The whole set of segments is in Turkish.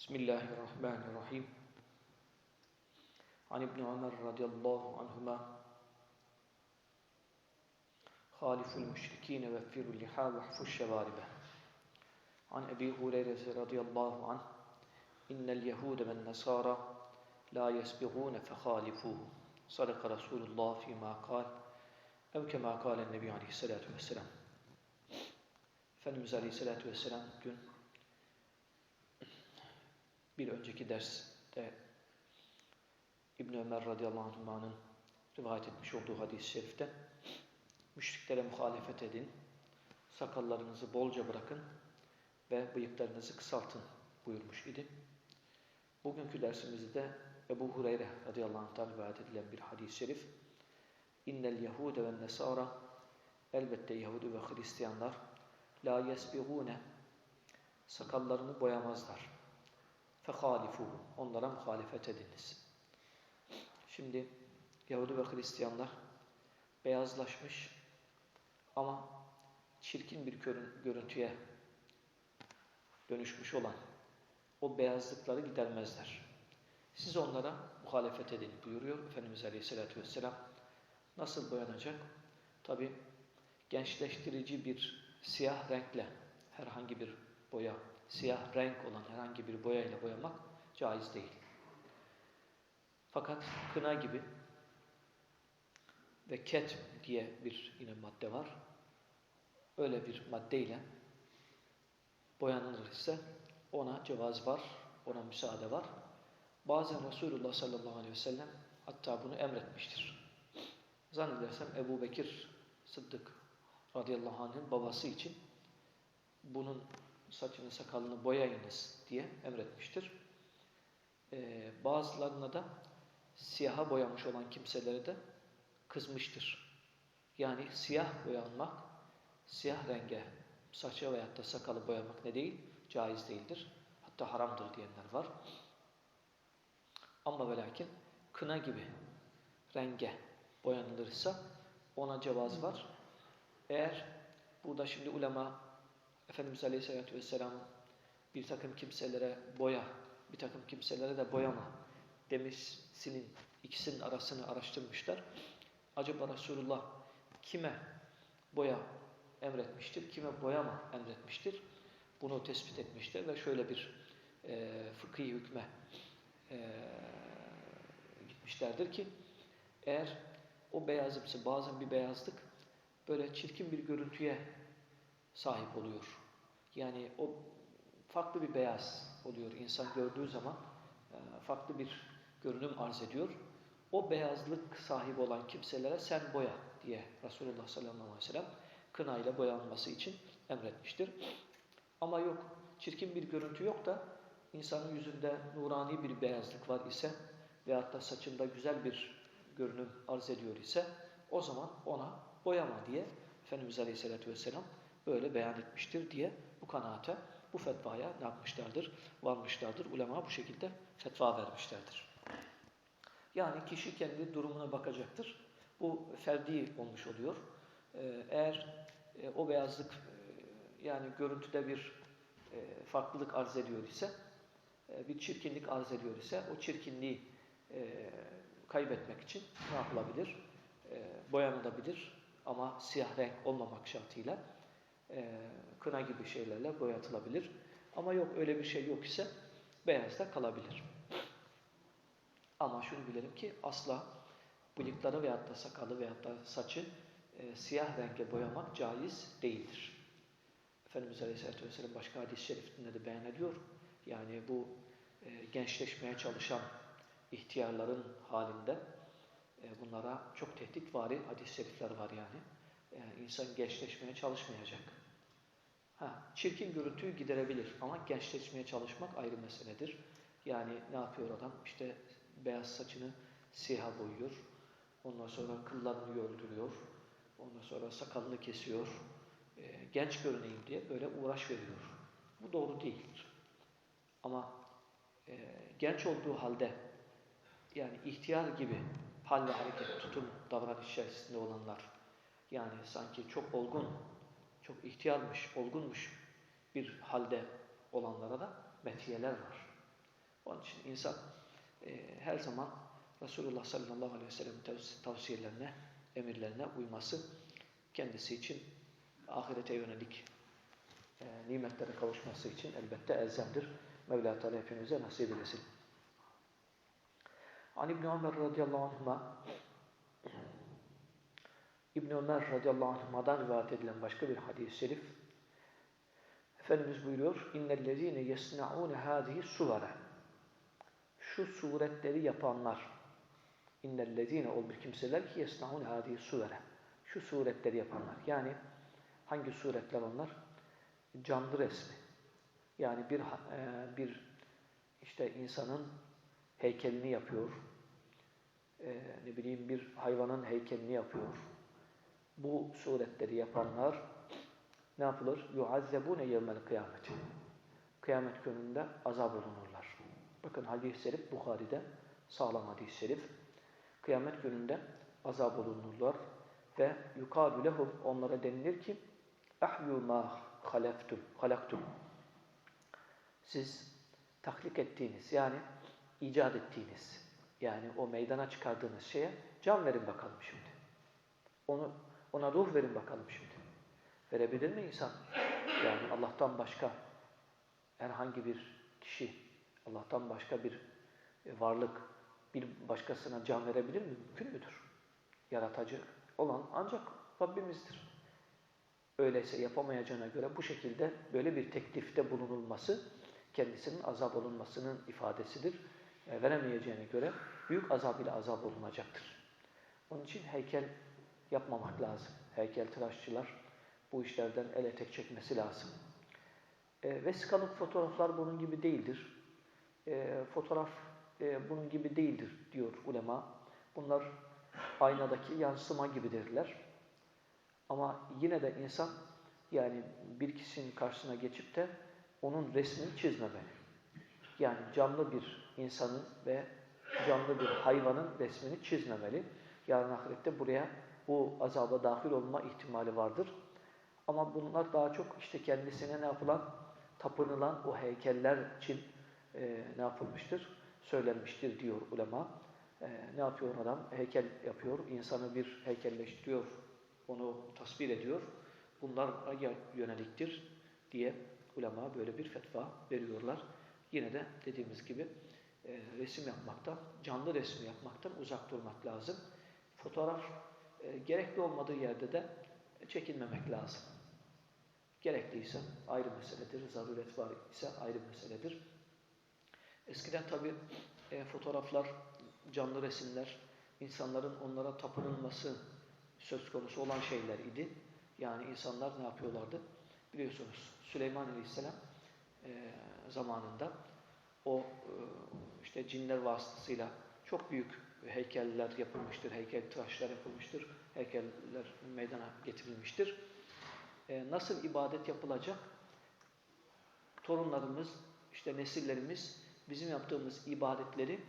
بسم الله الرحمن الرحيم. عن ابن عمر رضي الله عنهما. خالفوا المشركين وفروا اللحى واحفوا الشوارب. عن أبي هريرة رضي الله عنه. إن اليهود والنصارى لا يسبغون فخالفوه. صدق رسول الله فيما قال ev kema kâlen Nebi Aleyhisselatü Vesselam. Efendimiz Aleyhisselatü Vesselam dün bir önceki derste İbn Ömer radıyallahu anh'ın rivayet etmiş olduğu hadis-i şerifte müşriklere muhalefet edin, sakallarınızı bolca bırakın ve bıyıklarınızı kısaltın buyurmuş idi. Bugünkü dersimizde Ebu Hureyre radıyallahu anh'tan rivayet edilen bir hadis-i şerif İnnel Yahude ve Nesara elbette Yahudi ve Hristiyanlar la yesbigune sakallarını boyamazlar. Fehalifu onlara muhalefet ediniz. Şimdi Yahudi ve Hristiyanlar beyazlaşmış ama çirkin bir görüntüye dönüşmüş olan o beyazlıkları gidermezler. Siz onlara muhalefet edin buyuruyor Efendimiz Aleyhisselatü Vesselam. Nasıl boyanacak? Tabi gençleştirici bir siyah renkle herhangi bir boya, siyah renk olan herhangi bir boyayla boyamak caiz değil. Fakat kına gibi ve ket diye bir yine madde var. Öyle bir maddeyle boyanılır ise ona cevaz var, ona müsaade var. Bazen Resulullah sallallahu aleyhi ve sellem hatta bunu emretmiştir. Zannedersem Ebu Bekir Sıddık radıyallahu anh'ın babası için bunun saçını sakalını boyayınız diye emretmiştir. Ee, bazılarına da siyaha boyamış olan kimselere de kızmıştır. Yani siyah boyanmak, siyah renge saça veyahut da sakalı boyamak ne değil? Caiz değildir. Hatta haramdır diyenler var. Ama ve lakin kına gibi renge boyanılırsa ona cevaz var. Eğer burada şimdi ulema Efendimiz Aleyhisselatü Vesselam bir takım kimselere boya, bir takım kimselere de boyama demişsinin ikisinin arasını araştırmışlar. Acaba Resulullah kime boya emretmiştir, kime boyama emretmiştir? Bunu tespit etmiştir ve şöyle bir e, fıkhi hükme e, gitmişlerdir ki eğer o beyazımsı bazen bir beyazlık böyle çirkin bir görüntüye sahip oluyor. Yani o farklı bir beyaz oluyor. İnsan gördüğü zaman e, farklı bir görünüm arz ediyor. O beyazlık sahibi olan kimselere sen boya diye Resulullah sallallahu aleyhi ve sellem kınayla boyanması için emretmiştir. Ama yok, çirkin bir görüntü yok da insanın yüzünde nurani bir beyazlık var ise veyahut da saçında güzel bir görünüm arz ediyor ise o zaman ona boyama diye Efendimiz Aleyhisselatü Vesselam böyle beyan etmiştir diye kanaate, bu fetvaya ne yapmışlardır? Varmışlardır. Ulema bu şekilde fetva vermişlerdir. Yani kişi kendi durumuna bakacaktır. Bu ferdi olmuş oluyor. Eğer o beyazlık yani görüntüde bir farklılık arz ediyor ise, bir çirkinlik arz ediyor ise o çirkinliği kaybetmek için ne yapılabilir? Boyanılabilir ama siyah renk olmamak şartıyla kına gibi şeylerle boyatılabilir. Ama yok öyle bir şey yok ise beyaz da kalabilir. Ama şunu bilelim ki asla bıyıkları veyahut da sakalı veyahut da saçı e, siyah renge boyamak caiz değildir. Efendimiz Aleyhisselatü Vesselam başka hadis-i şerifinde de beyan ediyor. Yani bu e, gençleşmeye çalışan ihtiyarların halinde e, bunlara çok tehditvari hadis-i şerifler var yani. yani. İnsan gençleşmeye çalışmayacak. Ha, çirkin görüntüyü giderebilir ama gençleşmeye çalışmak ayrı meseledir. Yani ne yapıyor adam? İşte beyaz saçını siyaha boyuyor. Ondan sonra kıllarını yoldurıyor. Ondan sonra sakalını kesiyor. E, genç görüneyim diye böyle uğraş veriyor. Bu doğru değildir. Ama e, genç olduğu halde yani ihtiyar gibi hal ve hareket, tutum, davranış içerisinde olanlar yani sanki çok olgun, çok ihtiyarmış, olgunmuş bir halde olanlara da metiyeler var. Onun için insan e, her zaman Resulullah sallallahu aleyhi ve sellem tavsiyelerine, emirlerine uyması kendisi için ahirete yönelik e, nimetlere kavuşması için elbette elzemdir. Mevla Teala hepimize nasip eylesin. An İbni Ömer radıyallahu anhuma İbni Ömer radıyallahu anhuma'dan rivayet edilen başka bir hadis-i şerif Efendimiz buyuruyor İnnellezîne yesna'ûne hâzihi suvara Şu suretleri yapanlar İnnellezîne ol bir kimseler ki yesna'ûne hâzihi suvara Şu suretleri yapanlar yani hangi suretler onlar? Canlı resmi yani bir e, bir işte insanın heykelini yapıyor. E, ne bileyim bir hayvanın heykelini yapıyor Bu suretleri yapanlar ne yapılır? يُعَذَّبُونَ يَوْمَ الْقِيَامَةِ Kıyamet gününde azap olunurlar. Bakın hadis-i şerif Bukhari'de sağlam hadis-i şerif. Kıyamet gününde azap olunurlar ve yukâdü lehum onlara denilir ki اَحْيُوا مَا خَلَقْتُمْ halaktum siz taklit ettiğiniz yani icat ettiğiniz yani o meydana çıkardığınız şeye can verin bakalım şimdi. Onu ona ruh verin bakalım şimdi. Verebilir mi insan? Yani Allah'tan başka herhangi bir kişi, Allah'tan başka bir varlık bir başkasına can verebilir mi? Mümkün müdür? Yaratıcı olan ancak Rabbimizdir. Öyleyse yapamayacağına göre bu şekilde böyle bir teklifte bulunulması kendisinin azap olunmasının ifadesidir. E, veremeyeceğine göre büyük azab ile azap olunacaktır. Onun için heykel yapmamak lazım. Heykel tıraşçılar bu işlerden el etek çekmesi lazım. E, vesikalık fotoğraflar bunun gibi değildir. E, fotoğraf e, bunun gibi değildir diyor ulema. Bunlar aynadaki yansıma gibidirler. Ama yine de insan yani bir kişinin karşısına geçip de onun resmini çizmemeli. Yani canlı bir insanın ve canlı bir hayvanın resmini çizmemeli. Yarın ahirette buraya bu azaba dahil olma ihtimali vardır. Ama bunlar daha çok işte kendisine ne yapılan, tapınılan o heykeller için e, ne yapılmıştır? Söylenmiştir diyor ulema. E, ne yapıyor adam? Heykel yapıyor, insanı bir heykelleştiriyor, onu tasvir ediyor. Bunlar yöneliktir diye ulema böyle bir fetva veriyorlar. Yine de dediğimiz gibi e, resim yapmaktan, canlı resim yapmaktan uzak durmak lazım. Fotoğraf e, gerekli olmadığı yerde de çekilmemek lazım. Gerekliyse ayrı meseledir, zaruret var ise ayrı meseledir. Eskiden tabi e, fotoğraflar, canlı resimler, insanların onlara tapınılması söz konusu olan şeyler idi. Yani insanlar ne yapıyorlardı? Biliyorsunuz Süleyman Aleyhisselam e, zamanında o e, işte cinler vasıtasıyla çok büyük heykeller yapılmıştır, heykel tıraşlar yapılmıştır, heykeller meydana getirilmiştir. E, nasıl ibadet yapılacak? Torunlarımız, işte nesillerimiz bizim yaptığımız ibadetleri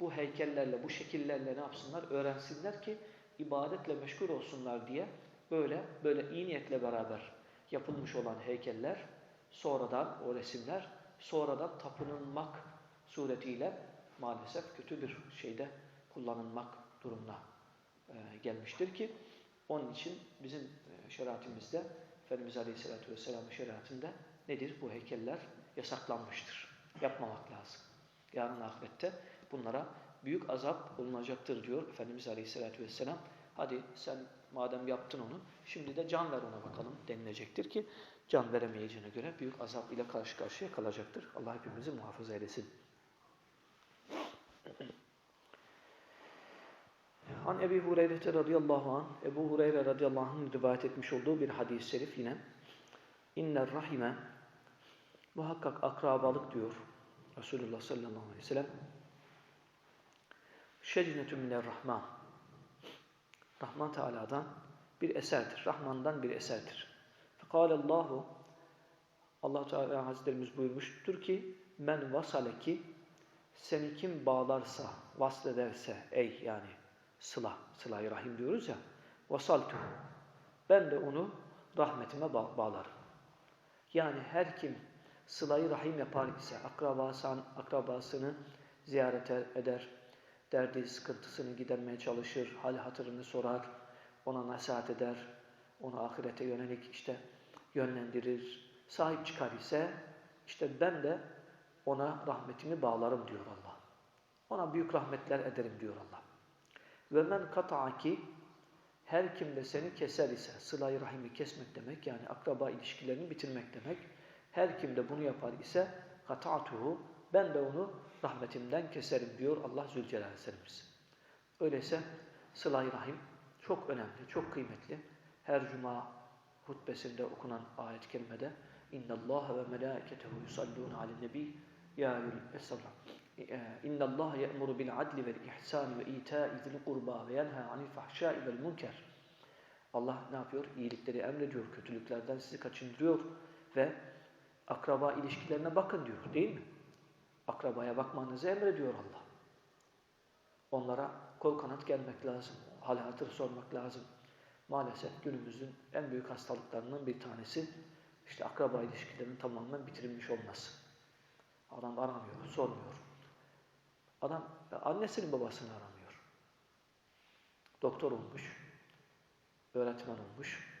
bu heykellerle, bu şekillerle ne yapsınlar? Öğrensinler ki ibadetle meşgul olsunlar diye böyle böyle iyi niyetle beraber yapılmış olan heykeller sonradan o resimler sonradan tapınılmak suretiyle maalesef kötü bir şeyde kullanılmak durumuna e, gelmiştir ki onun için bizim e, şeriatimizde Efendimiz Aleyhisselatü Vesselam'ın şeriatinde nedir? Bu heykeller yasaklanmıştır. Yapmamak lazım. Yarın ahirette bunlara büyük azap olunacaktır diyor Efendimiz Aleyhisselatü Vesselam. Hadi sen madem yaptın onu, şimdi de can ver ona bakalım denilecektir ki can veremeyeceğine göre büyük azap ile karşı karşıya kalacaktır. Allah hepimizi muhafaza eylesin. An Ebi Hureyre radıyallahu anh, Ebu Hureyre radıyallahu anh'ın rivayet etmiş olduğu bir hadis-i şerif yine. İnner rahime, muhakkak akrabalık diyor. Resulullah sallallahu aleyhi ve sellem şecinetü minerrahman Rahman Teala'dan bir eserdir. Rahman'dan bir eserdir. Fekâlellâhu allah Teala Hazretlerimiz buyurmuştur ki men vasaleki seni kim bağlarsa, vaslederse ey yani sıla, sıla rahim diyoruz ya vasaltu ben de onu rahmetime ba bağlarım. Yani her kim sılayı rahim yapar ise akrabasını, akrabasını ziyaret eder, derdi, sıkıntısını gidermeye çalışır, hal hatırını sorar, ona nasihat eder, onu ahirete yönelik işte yönlendirir, sahip çıkar ise işte ben de ona rahmetimi bağlarım diyor Allah. Ona büyük rahmetler ederim diyor Allah. Ve men kata'aki her kim de seni keser ise, sıla-i rahimi kesmek demek yani akraba ilişkilerini bitirmek demek. Her kim de bunu yapar ise kata'tuhu ben de onu rahmetimden keserim diyor Allah Zülcelal Efendimiz. Öyleyse sıla-i rahim çok önemli, çok kıymetli. Her cuma hutbesinde okunan ayet-i kerimede İnne Allah ve melâketehu yusallûne alel nebi ya yul estağfurullah. Ee, İnna Allah ye'muru bil adli vel ihsan ve ita'i zil kurba ve yenha anil fahşai vel. Allah ne yapıyor? İyilikleri emrediyor, kötülüklerden sizi kaçındırıyor ve akraba ilişkilerine bakın diyor değil mi? Akrabaya bakmanızı emrediyor Allah. Onlara kol kanat gelmek lazım, hal hatır sormak lazım. Maalesef günümüzün en büyük hastalıklarından bir tanesi işte akraba ilişkilerinin tamamen bitirilmiş olması. Adam aramıyor, sormuyor. Adam annesinin babasını aramıyor. Doktor olmuş, öğretmen olmuş.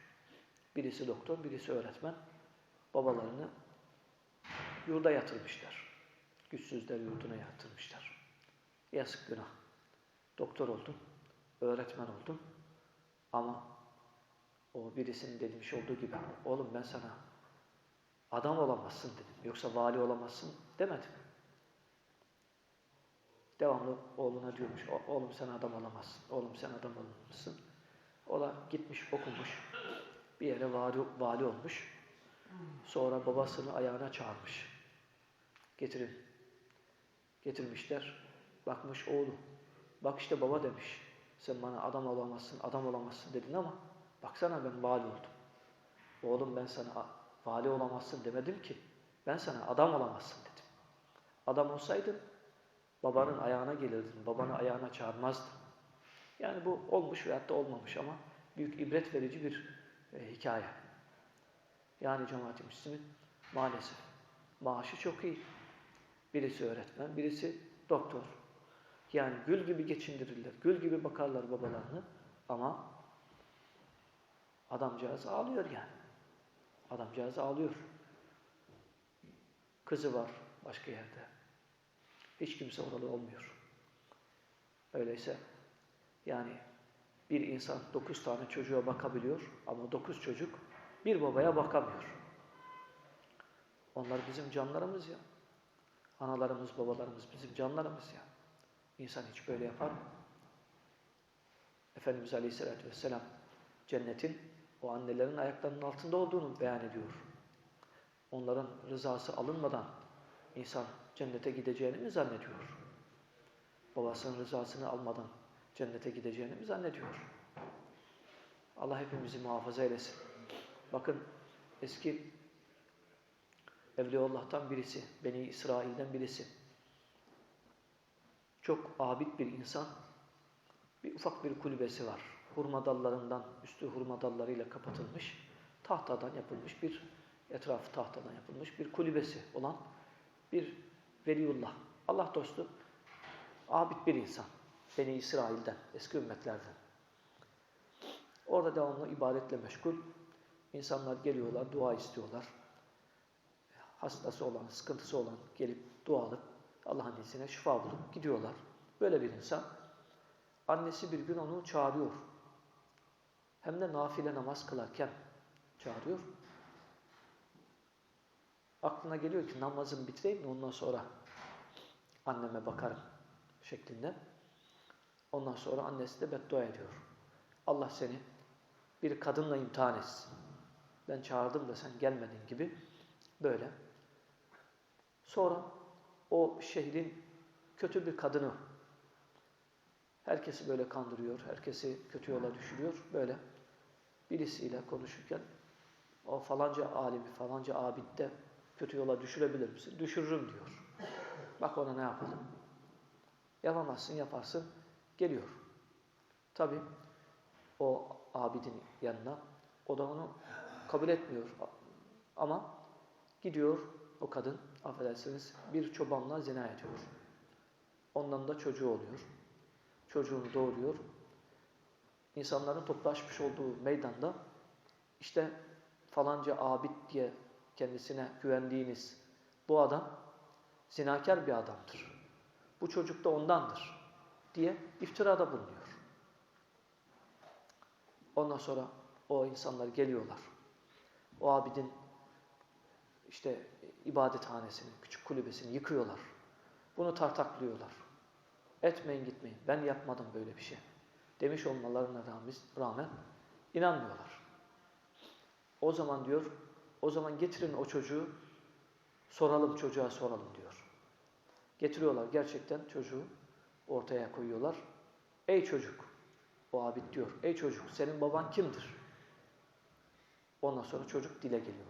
Birisi doktor, birisi öğretmen. Babalarını yurda yatırmışlar. Güçsüzler yurduna yatırmışlar. Yazık günah. Doktor oldun, öğretmen oldun ama o birisinin demiş olduğu gibi oğlum ben sana adam olamazsın dedim. Yoksa vali olamazsın demedim. Devamlı oğluna diyormuş, oğlum sen adam olamazsın, oğlum sen adam olamazsın. O da gitmiş okumuş, bir yere vali, vali olmuş. Sonra babasını ayağına çağırmış. Getirin. Getirmişler. Bakmış oğlum. Bak işte baba demiş. Sen bana adam olamazsın, adam olamazsın dedin ama baksana ben vali oldum. Oğlum ben sana vali olamazsın demedim ki. Ben sana adam olamazsın dedim. Adam olsaydın babanın ayağına gelirdin, babanı ayağına çağırmazdın. Yani bu olmuş veyahut da olmamış ama büyük ibret verici bir e, hikaye. Yani cemaat-i Müslümin maalesef maaşı çok iyi. Birisi öğretmen, birisi doktor. Yani gül gibi geçindirirler, gül gibi bakarlar babalarını ama adamcağız ağlıyor yani. Adamcağız ağlıyor. Kızı var başka yerde. Hiç kimse oralı olmuyor. Öyleyse yani bir insan dokuz tane çocuğa bakabiliyor ama dokuz çocuk bir babaya bakamıyor. Onlar bizim canlarımız ya. Analarımız, babalarımız bizim canlarımız ya. İnsan hiç böyle yapar mı? Efendimiz Aleyhisselatü Vesselam cennetin o annelerin ayaklarının altında olduğunu beyan ediyor. Onların rızası alınmadan insan cennete gideceğini mi zannediyor? Babasının rızasını almadan cennete gideceğini mi zannediyor? Allah hepimizi muhafaza eylesin. Bakın eski Evliyaullah'tan birisi, Beni İsrail'den birisi. Çok abid bir insan. Bir ufak bir kulübesi var. Hurma dallarından, üstü hurma dallarıyla kapatılmış, tahtadan yapılmış bir, etrafı tahtadan yapılmış bir kulübesi olan bir veliullah. Allah dostu, abid bir insan. Beni İsrail'den, eski ümmetlerden. Orada devamlı ibadetle meşgul. İnsanlar geliyorlar, dua istiyorlar. Hastası olan, sıkıntısı olan gelip dua alıp Allah'ın izniyle şifa bulup gidiyorlar. Böyle bir insan. Annesi bir gün onu çağırıyor. Hem de nafile namaz kılarken çağırıyor. Aklına geliyor ki namazımı bitireyim de ondan sonra anneme bakarım şeklinde. Ondan sonra annesi de beddua ediyor. Allah seni bir kadınla imtihan etsin. Ben çağırdım da sen gelmedin gibi böyle. Sonra o şehrin kötü bir kadını herkesi böyle kandırıyor, herkesi kötü yola düşürüyor. Böyle birisiyle konuşurken o falanca alimi, falanca abid de kötü yola düşürebilir misin? Düşürürüm diyor. Bak ona ne yapalım. Yapamazsın, yaparsın. Geliyor. Tabi o abidin yanına. O da onu kabul etmiyor. Ama gidiyor o kadın, affedersiniz, bir çobanla zina ediyor. Ondan da çocuğu oluyor. Çocuğunu doğuruyor. İnsanların toplaşmış olduğu meydanda işte falanca abid diye kendisine güvendiğiniz bu adam zinakar bir adamdır. Bu çocuk da ondandır diye iftirada bulunuyor. Ondan sonra o insanlar geliyorlar. O abidin işte ibadethanesini, küçük kulübesini yıkıyorlar. Bunu tartaklıyorlar. Etmeyin gitmeyin. Ben yapmadım böyle bir şey. Demiş olmalarına rağmen inanmıyorlar. O zaman diyor, o zaman getirin o çocuğu, soralım çocuğa soralım diyor. Getiriyorlar gerçekten çocuğu ortaya koyuyorlar. Ey çocuk, o abid diyor, ey çocuk senin baban kimdir? Ondan sonra çocuk dile geliyor.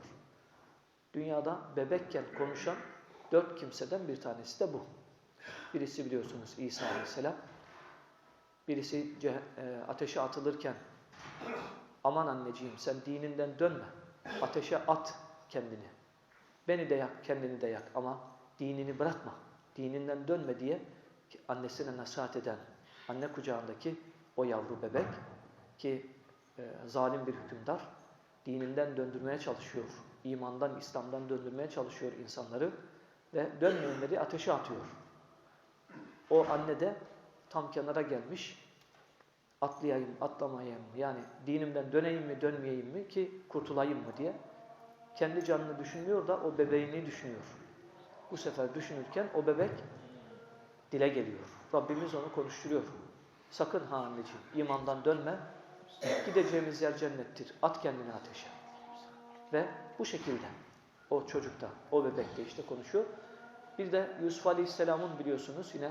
Dünyada bebekken konuşan dört kimseden bir tanesi de bu. Birisi biliyorsunuz İsa Aleyhisselam. Birisi e, ateşe atılırken aman anneciğim sen dininden dönme. Ateşe at kendini. Beni de yak, kendini de yak ama dinini bırakma. Dininden dönme diye annesine nasihat eden anne kucağındaki o yavru bebek ki e, zalim bir hükümdar dininden döndürmeye çalışıyor. imandan, İslam'dan döndürmeye çalışıyor insanları ve dönmeyenleri ateşe atıyor. O anne de tam kenara gelmiş. Atlayayım, atlamayayım mı? Yani dinimden döneyim mi, dönmeyeyim mi ki kurtulayım mı diye. Kendi canını düşünüyor da o bebeğini düşünüyor. Bu sefer düşünürken o bebek dile geliyor. Rabbimiz onu konuşturuyor. Sakın ha anneciğim imandan dönme. Gideceğimiz yer cennettir. At kendini ateşe. Ve bu şekilde o çocukta, o bebekte işte konuşuyor. Bir de Yusuf Aleyhisselam'ın biliyorsunuz yine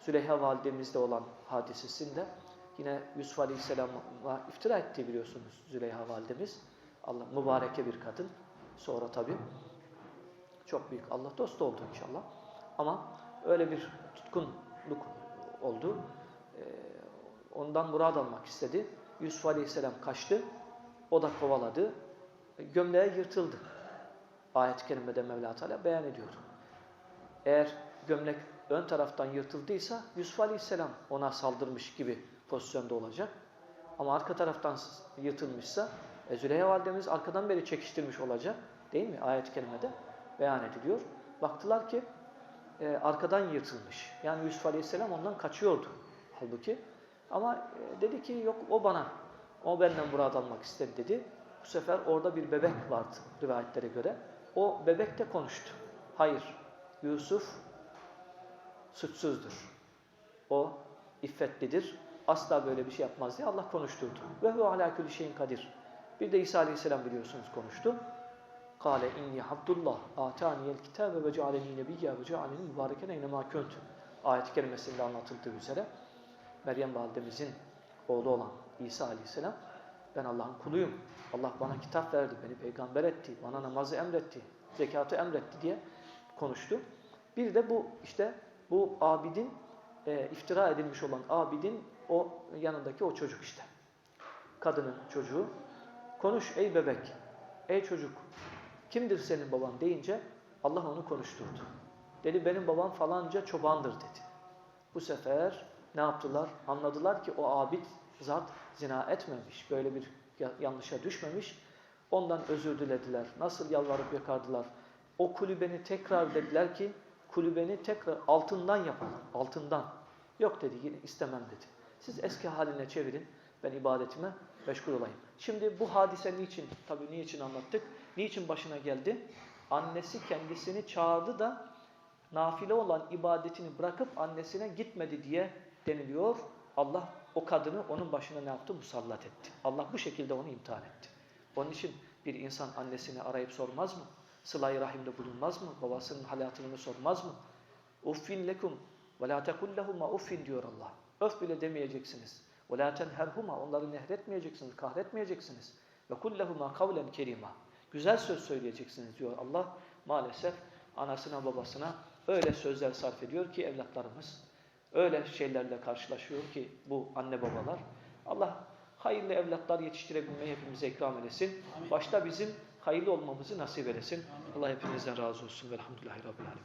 Züleyha validemizde olan hadisesinde yine Yusuf Aleyhisselam'a iftira etti biliyorsunuz Züleyha validemiz. Allah mübareke bir kadın. Sonra tabi çok büyük Allah dostu oldu inşallah. Ama öyle bir tutkunluk oldu. Ee, ondan murad almak istedi. Yusuf Aleyhisselam kaçtı. O da kovaladı. Gömleği yırtıldı. Ayet-i Kerime'de Mevla Teala beyan ediyor. Eğer gömlek ön taraftan yırtıldıysa Yusuf Aleyhisselam ona saldırmış gibi pozisyonda olacak. Ama arka taraftan yırtılmışsa e, Züleyha Validemiz arkadan beri çekiştirmiş olacak. Değil mi? Ayet-i Kerime'de beyan ediliyor. Baktılar ki e, arkadan yırtılmış. Yani Yusuf Aleyhisselam ondan kaçıyordu. Halbuki. Ama e, dedi ki yok o bana. O benden murad almak istedi dedi. Bu sefer orada bir bebek vardı rivayetlere göre. O bebek de konuştu. Hayır. Yusuf suçsuzdur. O iffetlidir. Asla böyle bir şey yapmaz diye Allah konuşturdu. Ve hu ala kulli şeyin kadir. Bir de İsa Aleyhisselam biliyorsunuz konuştu. Kale inni Abdullah ataniyel kitabe ve cealeni nebiyya ve cealeni mübareken eynemâ könt. Ayet-i kerimesinde anlatıldığı üzere Meryem validemizin oğlu olan İsa Aleyhisselam ben Allah'ın kuluyum. Allah bana kitap verdi, beni peygamber etti, bana namazı emretti, zekatı emretti diye konuştu. Bir de bu işte bu abidin e, iftira edilmiş olan abidin o yanındaki o çocuk işte. Kadının çocuğu. Konuş ey bebek, ey çocuk. Kimdir senin baban deyince Allah onu konuşturdu. Dedi benim babam falanca çobandır dedi. Bu sefer ne yaptılar? Anladılar ki o abid zat zina etmemiş. Böyle bir yanlışa düşmemiş. Ondan özür dilediler. Nasıl yalvarıp yakardılar. O kulübeni tekrar dediler ki kulübeni tekrar altından yapalım. Altından. Yok dedi yine istemem dedi. Siz eski haline çevirin. Ben ibadetime meşgul olayım. Şimdi bu hadise niçin? Tabii niçin anlattık? Niçin başına geldi? Annesi kendisini çağırdı da nafile olan ibadetini bırakıp annesine gitmedi diye deniliyor. Allah o kadını onun başına ne yaptı? Musallat etti. Allah bu şekilde onu imtihan etti. Onun için bir insan annesini arayıp sormaz mı? Sıla-i rahimde bulunmaz mı? Babasının halatını sormaz mı? Uffin lekum ve la tekullehuma uffin diyor Allah. Öf bile demeyeceksiniz. La tenherhuma onları nehretmeyeceksiniz, kahretmeyeceksiniz. Ve kullehuma kavlen kerima. Güzel söz söyleyeceksiniz diyor Allah. Maalesef anasına babasına öyle sözler sarf ediyor ki evlatlarımız öyle şeylerle karşılaşıyor ki bu anne babalar. Allah hayırlı evlatlar yetiştirebilmeyi hepimize ikram edesin. Başta bizim hayırlı olmamızı nasip edesin. Allah hepinizden razı olsun. Velhamdülillahi Rabbil Alemin.